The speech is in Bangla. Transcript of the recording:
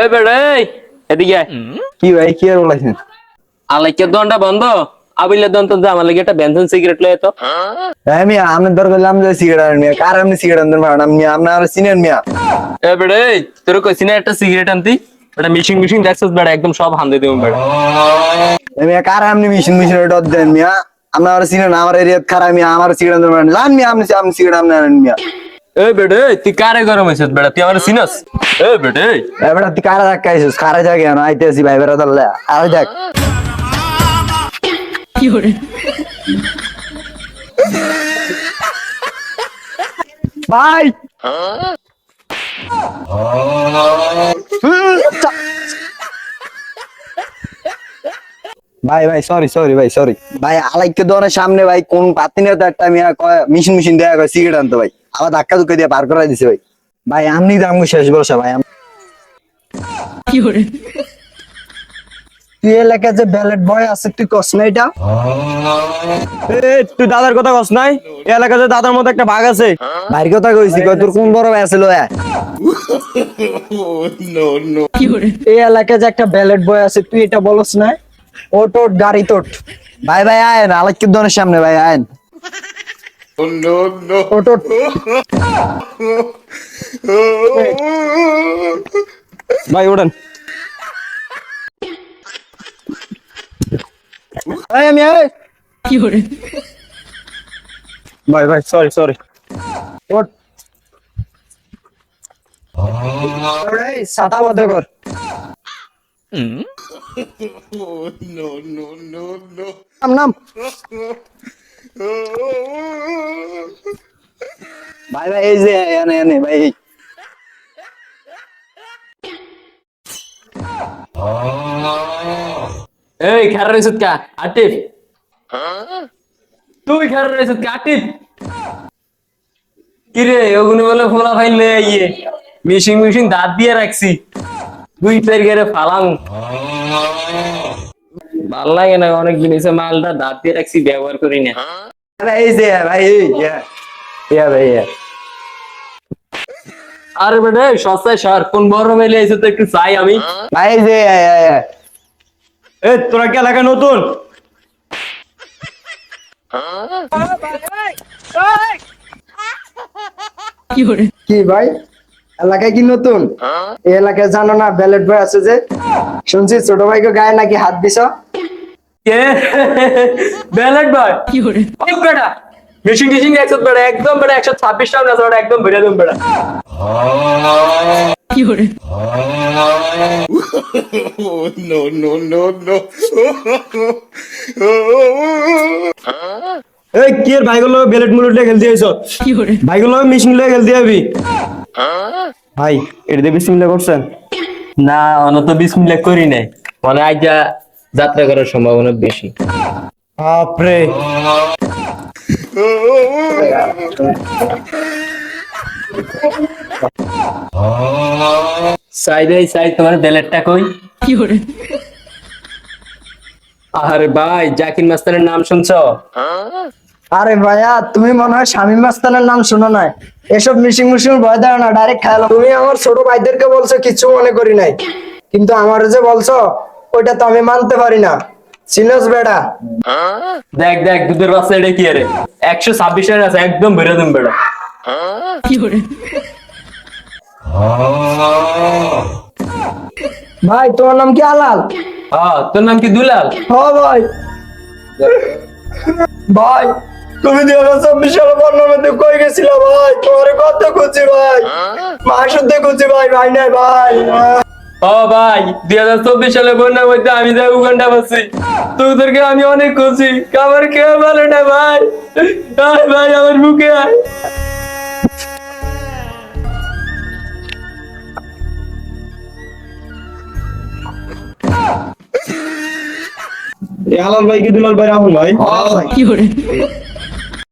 এই বেড়ে এই, এদিকে কি ভাই কি আর বলাইছেন? আলাইকের দনটা বন্ধ। আবিলের দন তো আমার লাগে একটা বেনসন সিগারেট লয়ে তো আমি আমি দর করলাম যে সিগারেট কার সিগারেট মিয়া আপনার চিনেন মিয়া। এ বেড়ে এই, তোর কইছি না একটা সিগারেট আনতি? ওটা মিশিং মিশিং দেখছিস বেড়া একদম সব হান্দে দেবো বেড়া। এ মিয়া কার আপনি মিশন মিশন ডট দেন মিয়া? আপনার চিনেন আমার এরিয়াত খারাপ মিয়া আমার সিগারেট মিয়া আপনি আনেন মিয়া। এ বেড়ে তুই কারে গরম হয়েছিস বেড়া? তুই আমার চিনস? এ বেড়ে। এই, এবার তুই কারা ধাক্কা আইছিস কারা জাগে না আইতেছি ভাই বেড়া তাহলে আর দেখ। ভাই! ভাই ভাই সরি সরি ভাই সরি ভাই আলাইকে দোকানের সামনে ভাই কোন পাতিনের তো একটা মিয়া কয় মিশিন মিশিন দেয়া কয় সিগারেট আনতো ভাই। আবার ধাক্কা ধুক্কা দিয়ে পার করাই দিছে ভাই। ভাই আমনি দাম শেষ বর্ষা ভাই আম- তুই এলাকায় যে ব্যালেট বয় আছে তুই কস না এটা? তুই দাদার কথা কস নাই? এই এলাকাতে দাদার মতো একটা বাঘ আছে। ভাইয়ের কথা কইছি কয় তোর কোন বড় ভাই আছে লয়া এই এলাকায় যে একটা ব্যালেট বয় আছে তুই এটা বলস না? ওট ওট গাড়ি তোট ভাই ভাই আয়েন আলাইকে দোকানের সামনে ভাই আয়েন। ওট ওট ভাই ওঠেন এই আমি এই। ভাই ভাই সরি সরি ওট ছাতা বন্ধ কর নাম নাম ভাই ভাই, এই যে, এনে এনে, ভাই, এই। খেয়ার রয়েছিস কা আটিফ তুই খেয়ার রয়েছিস কা আটিফ কিরে, ওগুনি বলে ফোলা ফাইলে ইয়ে মিশিং মিশিং দাঁত দিয়ে রাখছি। দুই চার গেরে ফালাম। ভালো লাগে না অনেক জিনিসে মালটা দাঁত দিয়ে রাখছি ব্যবহার করি না। এই যে ভাই ইয়া ভাই ইয়া। আরে বেটা সস্তায় সার কোন বড় মেলে এসে তো একটু চাই আমি। ভাই যে। এ তোরা কি এলাকায় নতুন? কি ভাই? এলাকায় কি নতুন? এই এলাকায় জানো না ব্যালেট বয় আছে যে। শুনছি ছোট ভাইকে গায়ে নাকি হাত দিছ? কে? ব্যালেট বয় বেটা একশো বেটা একদম একশো ছাব্বিশ টাকা একদম বেড়ে এই কি এর ভাইগুলো বেলেট মুলেট লিয়ে খেলতে আইছ ভাইগুলো মিশিং লিয়ে খেলতে যাবি ভাই এটা দিয়ে বিসমিল্লাহ করছেন? না অনত বিশ মিনিট করি নাই। মানে আইজা যাত্রা করার সম্ভাবনা বেশি। বাপরে। সাই রে সাই তোমার ব্যালেটটা কই? আরে ভাই জাকির মাস্তানের নাম শুনছো? আরে ভাইয়া তুমি মনে হয় শামীম মাস্তানের নাম শুনো নাই। এসব মিশিং মিশিং ভয় দাও না ডাইরেক্ট খেয়াল তুমি আমার ছোট ভাইদেরকে বলছো কিছু মনে করি নাই। কিন্তু আমার যে বলছো ওইটা তো আমি মানতে পারি না। সিনস বেটা। দেখ দেখ দুধের বাচ্চা এটা কি রে? একশো ছাব্বিশ আছে একদম বেড়ে দেব বেড়া ভাই তোমার নাম কি আলাল? হ্যাঁ তোর নাম কি দুলাল? হ ভাই। ভাই তুমি দুই হাজার চব্বিশ সালে বর্ণনাতে কই গেছিল ভাই? তোমার কত খুঁজি ভাই? মাসুদ্দে খুঁজি ভাই ভাই নাই ভাই। ও ভাই দুই হাজার চব্বিশ সালে বন্যার মধ্যে আমি যাই উগান্ডা বসছি তোদেরকে আমি অনেক খুশি। আমার কেউ ভালো না ভাই। আয় ভাই আমার বুকে আয়। হালাল ভাই কি দুলাল ভাই রাহুল ভাই? ভাই